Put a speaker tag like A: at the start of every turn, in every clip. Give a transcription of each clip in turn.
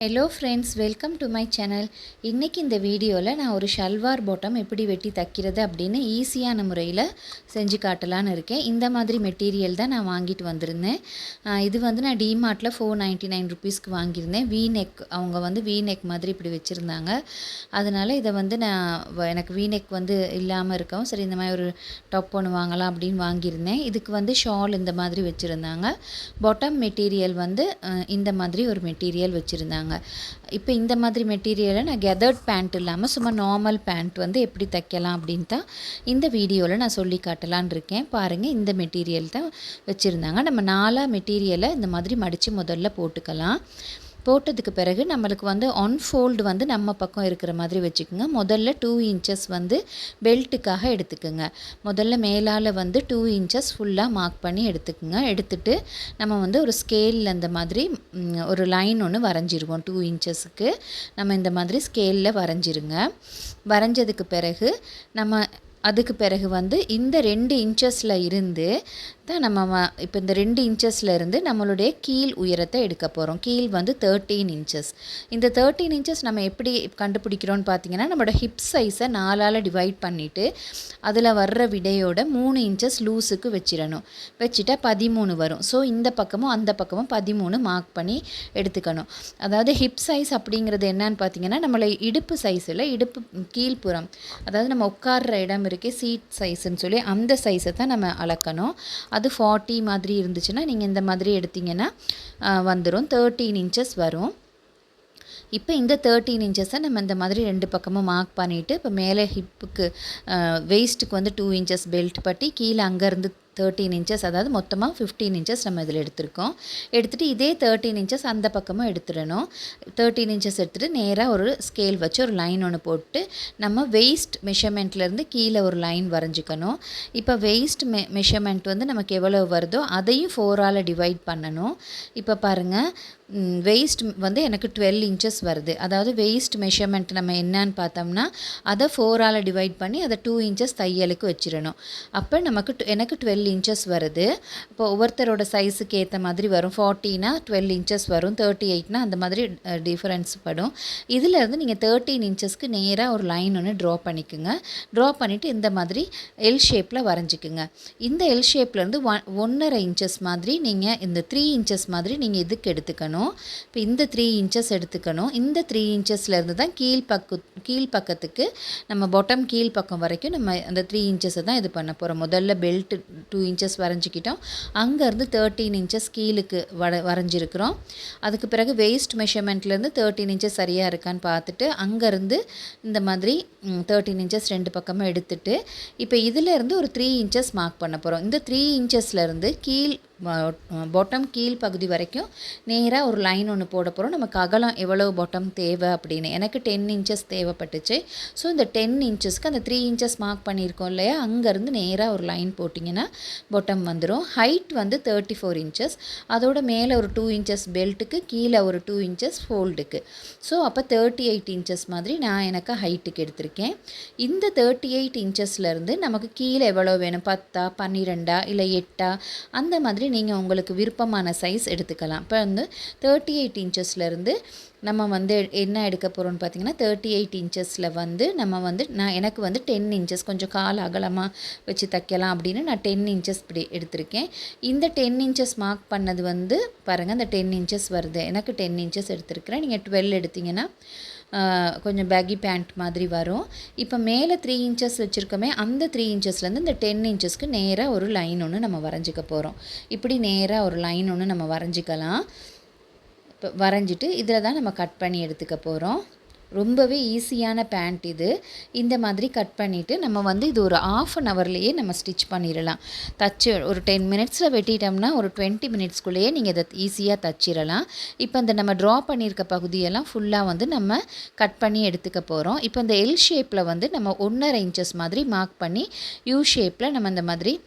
A: Hello friends welcome to my channel இன்றைக்கி இந்த வீடியோவில் நான் ஒரு ஷல்வார் பாட்டம் எப்படி வெட்டி தைக்கிறது அப்படின்னு ஈஸியான முறையில் செஞ்சு காட்டலான்னு இருக்கேன். இந்த மாதிரி மெட்டீரியல் தான் நான் வாங்கிட்டு வந்திருந்தேன். இது வந்து நான் டிமார்ட்டில் ஃபோர் நைன்ட்டி நைன் ருபீஸ்க்கு வாங்கியிருந்தேன். வி நெக் அவங்க வந்து வி நெக் மாதிரி இப்படி வச்சுருந்தாங்க. அதனால் இதை வந்து நான் வ- எனக்கு வி நெக் வந்து இல்லாமல் இருக்கவும் சரி இந்த மாதிரி ஒரு டாப் ஒன்று வாங்கலாம் அப்படின்னு வாங்கியிருந்தேன். இதுக்கு வந்து ஷால் இந்த மாதிரி வச்சுருந்தாங்க. பாட்டம் மெட்டீரியல் வந்து இந்த மாதிரி ஒரு மெட்டீரியல் வச்சுருந்தாங்க. இப்போ இந்த மாதிரி மெட்டீரியலை நான் கெதர்ட் பேண்ட் இல்லாமல் சும்மா நார்மல் பேண்ட் வந்து எப்படி தைக்கலாம் அப்படின்னு தான் இந்த வீடியோவில் நான் சொல்லி காட்டலான்னு இருக்கேன். பாருங்கள் இந்த மெட்டீரியல் தான் வச்சுருந்தாங்க. நம்ம நாலாக மெட்டீரியலை இந்த மாதிரி மடித்து முதல்ல போட்டுக்கலாம். போட்டதுக்கு பிறகு நம்மளுக்கு வந்து ஒன் ஃபோல்டு வந்து நம்ம பக்கம் இருக்கிற மாதிரி வச்சுக்கோங்க. முதல்ல டூ இன்ச்சஸ் வந்து பெல்ட்டுக்காக எடுத்துக்கோங்க. முதல்ல மேலால் வந்து டூ இன்ச்சஸ் ஃபுல்லாக மார்க் பண்ணி எடுத்துக்கோங்க. எடுத்துட்டு நம்ம வந்து ஒரு ஸ்கேலில் இந்த மாதிரி ஒரு லைன் ஒன்று வரைஞ்சிருவோம் டூ இன்ச்சஸுக்கு நம்ம இந்த மாதிரி ஸ்கேலில் வரைஞ்சிருங்க. வரைஞ்சதுக்கு பிறகு நம்ம அதுக்கு பிறகு வந்து இந்த ரெண்டு இன்ச்சஸில் இருந்து தான் நம்ம இப்போ இந்த ரெண்டு இன்ச்சஸ்லேருந்து நம்மளுடைய கீழ் உயரத்தை எடுக்க போகிறோம் கீழ் வந்து தேர்ட்டீன் இன்ச்சஸ் இந்த தேர்ட்டீன் இன்ச்சஸ் நம்ம எப்படி கண்டுபிடிக்கிறோன்னு பார்த்தீங்கன்னா நம்மளோட ஹிப் சைஸை நாலால் டிவைட் பண்ணிவிட்டு அதில் வர்ற விடையோட மூணு இன்ச்சஸ் லூஸுக்கு வச்சிடணும். வச்சுட்டா பதிமூணு வரும். ஸோ இந்த பக்கமும் அந்த பக்கமும் பதிமூணு மார்க் பண்ணி எடுத்துக்கணும். அதாவது ஹிப் சைஸ் அப்படிங்கிறது என்னன்னு பார்த்தீங்கன்னா நம்மளை இடுப்பு சைஸில் இடுப்பு கீழ்ப்புறம். அதாவது நம்ம உட்கார்ற இடம் இருக்கே சீட் சைஸ்ன்னு சொல்லி அந்த சைஸை தான் நம்ம அளக்கணும். அது ஃபார்ட்டி மாதிரி இருந்துச்சுன்னா நீங்கள் இந்த மாதிரி எடுத்தீங்கன்னா வந்துடும் தேர்ட்டீன் இன்ச்சஸ் வரும். இப்போ இந்த தேர்ட்டீன் இன்ச்சஸை நம்ம இந்த மாதிரி ரெண்டு பக்கமும் மார்க் பண்ணிவிட்டு இப்போ மேலே ஹிப்புக்கு வெயிஸ்ட்டுக்கு வந்து டூ இன்ச்சஸ் பெல்ட் பட்டி கீழே அங்கேருந்து தேர்ட்டீன் இன்ச்சஸ் அதாவது மொத்தமாக ஃபிஃப்டீன் இன்ச்சஸ் நம்ம இதில் எடுத்திருக்கோம். எடுத்துகிட்டு இதே தேர்ட்டீன் இன்ச்சஸ் அந்த பக்கமும் எடுத்துடணும். தேர்ட்டீன் இன்ச்சஸ் எடுத்துகிட்டு நேராக ஒரு ஸ்கேல் வச்சு ஒரு லைன் ஒன்று போட்டு நம்ம வெயிஸ்ட் மெஷர்மெண்ட்லேருந்து கீழே ஒரு லைன் வரைஞ்சிக்கணும். இப்போ வெயிஸ்ட் மெ மெஷர்மெண்ட் வந்து நமக்கு எவ்வளோ வருதோ அதையும் ஃபோரால் டிவைட் பண்ணணும். இப்போ பாருங்கள் வெயிஸ்ட் வந்து எனக்கு டுவெல் இன்ச்சஸ் வருது. அதாவது வெயிஸ்ட் மெஷர்மெண்ட் நம்ம என்னன்னு பார்த்தோம்னா அதை ஃபோரால் டிவைட் பண்ணி அதை டூ இன்ச்சஸ் தையலுக்கு வச்சிடணும். அப்போ நமக்கு டு- எனக்கு டுவெல் இன்ச்சஸ் வருது. இப்போ ஒவ்வொருத்தரோட சைஸுக்கு ஏற்ற மாதிரி வரும். ஃபார்ட்டினா டுவெல் இன்ச்சஸ் வரும். தேர்ட்டி எயிட்னா அந்த மாதிரி டிஃப்ரென்ஸ் படும். இதிலேருந்து நீங்கள் தேர்ட்டீன் இன்ச்சஸ்க்கு நேராக ஒரு லைன் ஒன்று ட்ரா பண்ணிக்கோங்க. ட்ரா பண்ணிவிட்டு இந்த மாதிரி எல் ஷேப்பில் வரைஞ்சிக்குங்க. இந்த எல் ஷேப்லேருந்து ஒன் ஒன்றரை இன்ச்சஸ் மாதிரி நீங்கள் இந்த த்ரீ இன்ச்சஸ் மாதிரி நீங்கள் இதுக்கு எடுத்துக்கணும். இப்போ இந்த த்ரீ இன்ச்சஸ் எடுத்துக்கணும். இந்த த்ரீ இன்ச்சஸ்லேருந்து தான் கீழ் பக்கு கீழ் பக்கத்துக்கு நம்ம பாட்டம் கீழ் பக்கம் வரைக்கும் நம்ம அந்த த்ரீ இன்ச்சஸை தான் இது பண்ண போகிறோம் முதல்ல பெல்ட் டூ இன்ச்சஸ் வரைஞ்சிக்கிட்டோம். அங்கேருந்து தேர்ட்டீன் இன்ச்சஸ் கீழுக்கு வர வரைஞ்சிருக்கிறோம். அதுக்கு பிறகு வெயிஸ்ட் மெஷர்மெண்ட்லேருந்து தேர்ட்டீன் இன்ச்சஸ் சரியாக இருக்கான்னு பார்த்துட்டு அங்கேருந்து இந்த மாதிரி தேர்ட்டின் இன்ச்சஸ் ரெண்டு பக்கமும் எடுத்துட்டு இப்போ இதிலேருந்து ஒரு த்ரீ இன்ச்சஸ் மார்க் பண்ண போகிறோம் இந்த த்ரீ இன்ச்சஸ்லேருந்து கீழ் பாட்டம் கீழ் பகுதி வரைக்கும் நேராக ஒரு லைன் ஒன்று போட போகிறோம் நமக்கு அகலம் எவ்வளோ பாட்டம் தேவை அப்படின்னு. எனக்கு டென் இன்ச்சஸ் தேவைப்பட்டுச்சு. ஸோ இந்த டென் இன்ச்சஸ்க்கு அந்த த்ரீ இன்ச்சஸ் மார்க் பண்ணியிருக்கோம் இல்லையா? அங்கேருந்து நேராக ஒரு லைன் போட்டிங்கன்னா பாட்டம் வந்துடும் ஹைட் வந்து தேர்ட்டி ஃபோர் இன்ச்சஸ் அதோட மேலே ஒரு டூ இன்ச்சஸ் பெல்ட்டுக்கு கீழே ஒரு டூ இன்ச்சஸ் ஃபோல்டுக்கு ஸோ அப்போ தேர்ட்டி எயிட் இன்ச்சஸ் மாதிரி நான் எனக்கு ஹைட்டுக்கு எடுத்திருக்கேன். இந்த தேர்ட்டி எயிட் இன்ச்சஸ்லேருந்து நமக்கு கீழே எவ்வளோ வேணும்? பத்தா பன்னிரெண்டா இல்லை எட்டா? அந்த மாதிரி நீங்கள் உங்களுக்கு விருப்பமான சைஸ் எடுத்துக்கலாம். இப்போ வந்து தேர்ட்டி எயிட் இன்ச்சஸ்லேருந்து நம்ம வந்து என்ன எடுக்க போகிறோம்னு பார்த்தீங்கன்னா தேர்ட்டி எயிட் இன்ச்சஸில் வந்து நம்ம வந்து நான் எனக்கு வந்து டென் இன்ச்சஸ் கொஞ்சம் கால் அகலமாக வச்சு தைக்கலாம் அப்படின்னு நான் டென் இன்ச்சஸ் இப்படி எடுத்திருக்கேன். இந்த டென் இன்ச்சஸ் மார்க் பண்ணது வந்து பாருங்கள் அந்த டென் இன்ச்சஸ் வருது. எனக்கு டென் இன்ச்சஸ் எடுத்திருக்கிறேன். நீங்கள் டுவெல் எடுத்தீங்கன்னா கொஞ்சம் பேகி பேண்ட் மாதிரி வரும். இப்போ மேலே த்ரீ இன்ச்சஸ் வச்சுருக்கோமே அந்த த்ரீ இன்ச்சஸ்லேருந்து இந்த டென் இன்ச்சஸ்க்கு நேராக ஒரு லைன் ஒன்று நம்ம வரைஞ்சிக்க போகிறோம் இப்படி நேராக ஒரு லைன் ஒன்று நம்ம வரைஞ்சிக்கலாம். இப்போ வரைஞ்சிட்டு இதில் தான் நம்ம கட் பண்ணி எடுத்துக்க போகிறோம் ரொம்பவே ஈஸியான பேண்ட் இது. இந்த மாதிரி கட் பண்ணிவிட்டு நம்ம வந்து இது ஒரு ஆஃப் அன் ஹவர்லேயே நம்ம ஸ்டிச் பண்ணிடலாம் தச்சு ஒரு டென் மினிட்ஸில் வெட்டிட்டோம்னா ஒரு டுவெண்ட்டி மினிட்ஸ்க்குள்ளேயே நீங்கள் இதை ஈஸியாக தச்சிடலாம் இப்போ இந்த நம்ம ட்ரா பண்ணியிருக்க பகுதியெல்லாம் ஃபுல்லாக வந்து நம்ம கட் பண்ணி எடுத்துக்க போகிறோம் இப்போ இந்த எல் ஷேப்பில் வந்து நம்ம ஒன்றரை இன்ச்சஸ் மாதிரி மார்க் பண்ணி யூ ஷேப்பில் நம்ம இந்த மாதிரி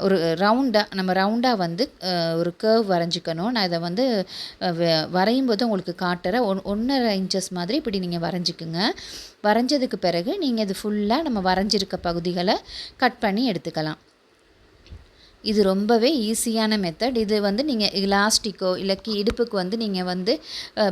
A: ஒரு ரவுண்டாக நம்ம ரவுண்டாக வந்து ஒரு கேர்வ் வரைஞ்சிக்கணும். நான் இதை வந்து வ- வரையும் போது உங்களுக்கு காட்டுறேன். ஒன் ஒன்றரை இன்ச்சஸ் மாதிரி இப்படி நீங்கள் வரைஞ்சிக்குங்க. வரைஞ்சதுக்கு பிறகு நீங்கள் இது ஃபுல்லாக நம்ம வரைஞ்சிருக்க பகுதிகளை கட் பண்ணி எடுத்துக்கலாம். இது ரொம்பவே ஈஸியான மெத்தட் இது வந்து நீங்கள் இலாஸ்டிக்கோ இல்லை இடுப்புக்கு வந்து நீங்கள் வந்து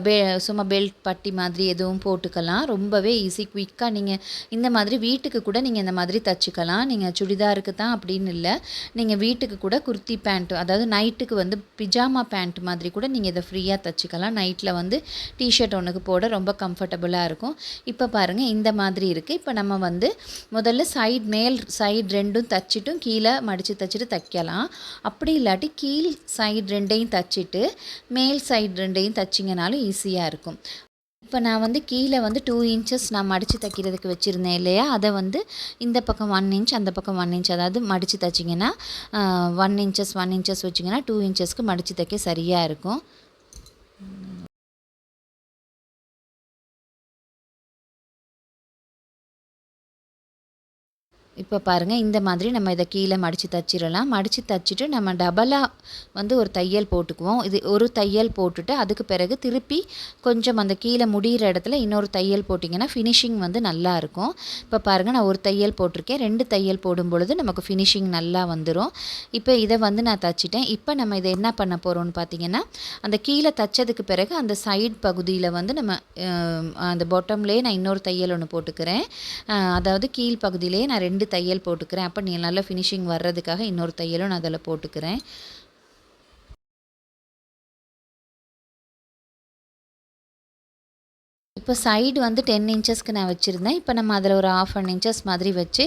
A: பெ சும்மா பெல்ட் பட்டி மாதிரி எதுவும் போட்டுக்கலாம். ரொம்பவே ஈஸி குயிக்காக நீங்கள் இந்த மாதிரி வீட்டுக்கு கூட நீங்கள் இந்த மாதிரி தச்சுக்கலாம். நீங்கள் சுடிதாருக்கு தான் அப்படின்னு இல்லை. நீங்கள் வீட்டுக்கு கூட குர்த்தி பேண்ட் அதாவது நைட்டுக்கு வந்து பிஜாமா பேண்ட் மாதிரி கூட நீங்கள் இதை ஃப்ரீயாக தச்சுக்கலாம். நைட்டில் வந்து டிஷர்ட் ஒன்றுக்கு போட ரொம்ப கம்ஃபர்டபுளாக இருக்கும். இப்போ பாருங்கள் இந்த மாதிரி இருக்குது இப்போ நம்ம வந்து முதல்ல சைட் மேல் சைடு ரெண்டும் தச்சுட்டும் கீழே மடித்து தச்சுட்டு தைக்கலாம் அப்படி இல்லாட்டி கீழ் சைடு ரெண்டையும் தைச்சிட்டு மேல் சைடு ரெண்டையும் தைச்சிங்கனாலும் ஈஸியாக இருக்கும். இப்போ நான் வந்து கீழே வந்து டூ இன்ச்சஸ் நான் மடித்து தைக்கிறதுக்கு வச்சுருந்தேன் இல்லையா? அதை வந்து இந்த பக்கம் ஒன் இன்ச் அந்த பக்கம் ஒன் இன்ச் அதாவது மடித்து தைச்சிங்கன்னா ஒன் இன்ச்சஸ் ஒன் இன்ச்சஸ் வச்சிங்கன்னா டூ இன்ச்சஸ்க்கு மடித்து தைக்க சரியாக இருக்கும். இப்போ பாருங்கள் இந்த மாதிரி நம்ம இதை கீழே மடித்து தச்சிடலாம் மடித்து தச்சுட்டு நம்ம டபுளாக வந்து ஒரு தையல் போட்டுக்குவோம். இது ஒரு தையல் போட்டுட்டு அதுக்கு பிறகு திருப்பி கொஞ்சம் அந்த கீழே முடிகிற இடத்துல இன்னொரு தையல் போட்டிங்கன்னா ஃபினிஷிங் வந்து நல்லா இருக்கும். இப்போ பாருங்கள் நான் ஒரு தையல் போட்டிருக்கேன். ரெண்டு தையல் போடும் பொழுது நமக்கு ஃபினிஷிங் நல்லா வந்துடும் இப்போ இதை வந்து நான் தச்சிட்டேன். இப்போ நம்ம இதை என்ன பண்ண போகிறோம்னு பார்த்தீங்கன்னா அந்த கீழே தச்சதுக்கு பிறகு அந்த சைடு பகுதியில் வந்து நம்ம அந்த பாட்டம்லேயே நான் இன்னொரு தையல் ஒன்று போட்டுக்கிறேன். அதாவது கீழ் பகுதியிலேயே நான் ரெண்டு தையல் போட்டுக்கிறேன். அப்போ நீ நல்லா ஃபினிஷிங் வர்றதுக்காக இன்னொரு தையலும் நான் அதில் போட்டுக்கிறேன். இப்போ சைடு வந்து டென் இன்ச்சஸ்க்கு நான் வச்சுருந்தேன். இப்போ நம்ம அதில் ஒரு ஆஃப் அன் இன்ச்சஸ் மாதிரி வச்சு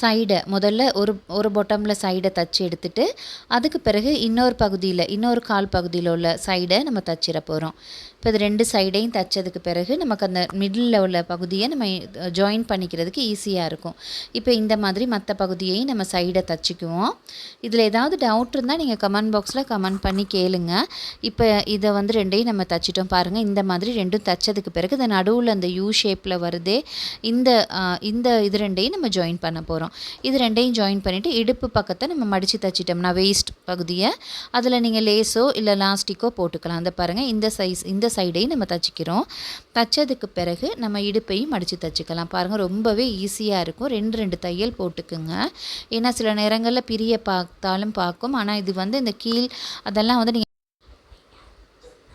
A: சைடை முதல்ல ஒரு ஒரு பொட்டமில் சைடை தச்சு எடுத்துட்டு அதுக்கு பிறகு இன்னொரு பகுதியில் இன்னொரு கால் பகுதியில் உள்ள சைடை நம்ம தச்சிட போகிறோம் இப்போ இது ரெண்டு சைடையும் தைச்சதுக்கு பிறகு நமக்கு அந்த மிடில் உள்ள பகுதியை நம்ம ஜாயின் பண்ணிக்கிறதுக்கு ஈஸியாக இருக்கும். இப்போ இந்த மாதிரி மற்ற பகுதியையும் நம்ம சைடை தச்சுக்குவோம். இதில் ஏதாவது டவுட் இருந்தால் நீங்கள் கமெண்ட் பாக்ஸில் கமெண்ட் பண்ணி கேளுங்க. இப்போ இதை வந்து ரெண்டையும் நம்ம தச்சிட்டோம். பாருங்கள் இந்த மாதிரி ரெண்டும் தச்சதுக்கு பிறகு இந்த நடுவில் அந்த யூ ஷேப்பில் வருதே இந்த இந்த இது ரெண்டையும் நம்ம ஜாயின் பண்ண போகிறோம் இது ரெண்டையும் ஜாயின் பண்ணிவிட்டு இடுப்பு பக்கத்தை நம்ம மடித்து தச்சிட்டோம்னா வேஸ்ட் பகுதியை அதில் நீங்கள் லேஸோ இல்லை லாஸ்டிக்கோ போட்டுக்கலாம். அந்த பாருங்கள் இந்த சைஸ் இந்த சைடையும் நம்ம தச்சுக்கிறோம். தச்சதுக்கு பிறகு நம்ம இடுப்பையும் மடித்து தச்சுக்கலாம். பாருங்கள் ரொம்பவே ஈஸியாக இருக்கும். ரெண்டு ரெண்டு தையல் போட்டுக்குங்க. ஏன்னா சில நேரங்களில் பிரிய பார்த்தாலும் பார்க்கும். ஆனால் இது வந்து இந்த கீழ் அதெல்லாம் வந்து நீங்கள்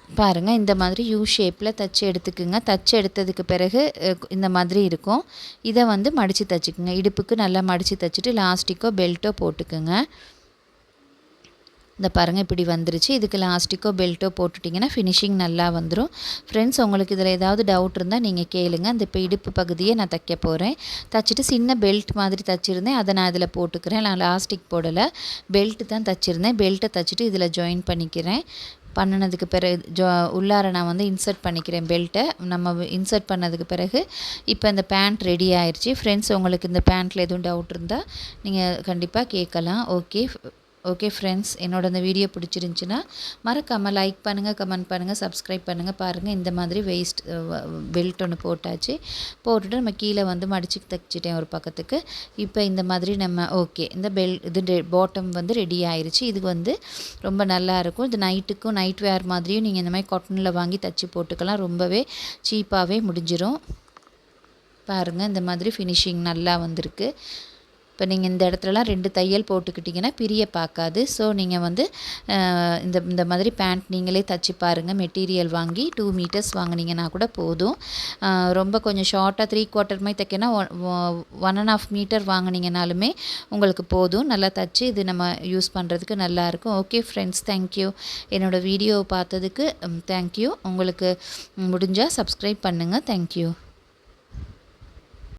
A: பாருங்கள் இந்த மாதிரி யூ ஷேப்பில் தச்சு எடுத்துக்குங்க. தச்சு எடுத்ததுக்கு பிறகு இந்த மாதிரி இருக்கும். இதை வந்து மடித்து தச்சுக்குங்க. இடுப்புக்கு நல்லா மடித்து தச்சுட்டு லாஸ்டிக்கோ பெல்ட்டோ போட்டுக்குங்க. இந்த பாருங்கள் இப்படி வந்துருச்சு. இதுக்கு லாஸ்டிக்கோ பெல்ட்டோ போட்டுட்டிங்கன்னா ஃபினிஷிங் நல்லா வந்துடும் ஃப்ரெண்ட்ஸ் உங்களுக்கு இதில் ஏதாவது டவுட் இருந்தால் நீங்கள் கேளுங்கள் அந்த இப்போ இடுப்பு பகுதியை நான் தைக்க போகிறேன் தைச்சிட்டு சின்ன பெல்ட் மாதிரி தைச்சிருந்தேன். அதை நான் இதில் போட்டுக்கிறேன். நான் லாஸ்டிக் போடலை. பெல்ட்டு தான் தைச்சிருந்தேன். பெல்ட்டை தைச்சிட்டு இதில் ஜாயின் பண்ணிக்கிறேன். பண்ணினதுக்கு பிறகு ஜோ உள்ளார நான் வந்து இன்சர்ட் பண்ணிக்கிறேன் பெல்ட்டை நம்ம இன்சர்ட் பண்ணதுக்கு பிறகு இப்போ இந்த பேண்ட் ரெடி ஆயிடுச்சு ஃப்ரெண்ட்ஸ் உங்களுக்கு இந்த பேண்ட்டில் எதுவும் டவுட் இருந்தால் நீங்கள் கண்டிப்பாக கேட்கலாம். ஓகே ஓகே ஃப்ரெண்ட்ஸ் என்னோட இந்த வீடியோ பிடிச்சிருந்துச்சின்னா மறக்காமல் லைக் பண்ணுங்கள் கமெண்ட் பண்ணுங்கள் சப்ஸ்கிரைப் பண்ணுங்கள் பாருங்கள் இந்த மாதிரி வேஸ்ட் பெல்ட் ஒன்று போட்டாச்சு. போட்டுட்டு நம்ம கீழே வந்து மடிச்சு தைச்சிட்டேன் ஒரு பக்கத்துக்கு. இப்போ இந்த மாதிரி நம்ம ஓகே இந்த பெல் இது பாட்டம் வந்து ரெடி ஆயிடுச்சு இது வந்து ரொம்ப நல்லாயிருக்கும் இது நைட்டுக்கும் நைட் வேர் மாதிரியும் நீங்கள் இந்த மாதிரி காட்டனில் வாங்கி தைச்சி போட்டுக்கலாம். ரொம்பவே சீப்பாகவே முடிஞ்சிடும் பாருங்கள் இந்த மாதிரி ஃபினிஷிங் நல்லா வந்திருக்கு. இப்போ நீங்கள் இந்த இடத்துலலாம் ரெண்டு தையல் போட்டுக்கிட்டிங்கன்னா பிரிய பார்க்காது. ஸோ நீங்கள் வந்து இந்த இந்த மாதிரி பேண்ட் நீங்களே தச்சு பாருங்கள் மெட்டீரியல் வாங்கி டூ மீட்டர்ஸ் வாங்கினீங்கன்னா கூட போதும். ரொம்ப கொஞ்சம் ஷார்ட்டாக த்ரீ குவார்ட்டர் மாதிரி தைக்கனா ஒன் அண்ட் ஆஃப் மீட்டர் வாங்கினீங்கனாலுமே உங்களுக்கு போதும். நல்லா தச்சு இது நம்ம யூஸ் பண்ணுறதுக்கு நல்லாயிருக்கும் ஓகே ஃப்ரெண்ட்ஸ் தேங்க்யூ என்னோடய வீடியோ பார்த்ததுக்கு தேங்க்யூ உங்களுக்கு முடிஞ்சால் சப்ஸ்கிரைப் பண்ணுங்கள் தேங்க்யூ